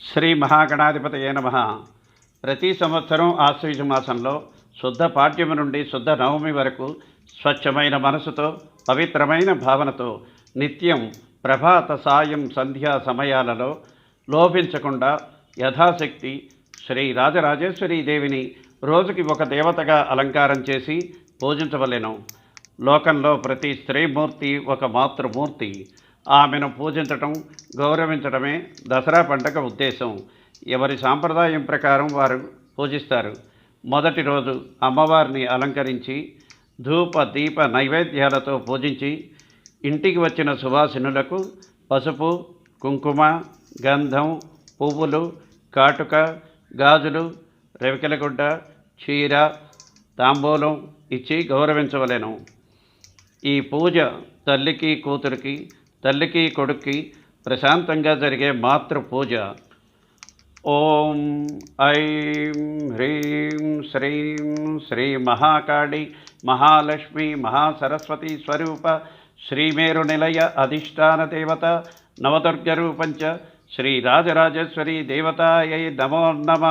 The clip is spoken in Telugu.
శ్రీ మహాగణాధిపతయే నమ. ప్రతి సంవత్సరం ఆశ్వయుజ మాసంలో శుద్ధ పాఠ్యము నుండి శుద్ధ నవమి వరకు స్వచ్ఛమైన మనసుతో పవిత్రమైన భావనతో నిత్యం ప్రభాత సాయం సంధ్యా సమయాలలో లోపించకుండా యథాశక్తి శ్రీ రాజరాజేశ్వరీ దేవిని రోజుకి ఒక దేవతగా అలంకారం చేసి పూజించవలెను. లోకంలో ప్రతి స్త్రీమూర్తి ఒక మాతృమూర్తి. ఆమెను పూజించటం గౌరవించడమే దసరా పండగ ఉద్దేశం. ఎవరి సాంప్రదాయం ప్రకారం వారు పూజిస్తారు. మొదటి రోజు అమ్మవారిని అలంకరించి ధూప దీప నైవేద్యాలతో పూజించి ఇంటికి వచ్చిన సువాసినులకు పసుపు కుంకుమ గంధం పువ్వులు కాటుక గాజులు రెవికలగుడ్డ చీర తాంబూలం ఇచ్చి గౌరవించవలెను. ఈ పూజ తల్లికి కూతురికి తల్లికి కొడుక్కి ప్రశాంతంగా జరిగే మాతృ పూజ. ఓం ఐం హ్రీం శ్రీం శ్రీ మహాకాళి మహాలక్ష్మి మహాసరస్వతి స్వరూప శ్రీమేరు నిలయ అధిష్టాన దేవత నవదుర్గ రూపంచ శ్రీ రాజరాజేశ్వరి దేవతాయై నమో నమ.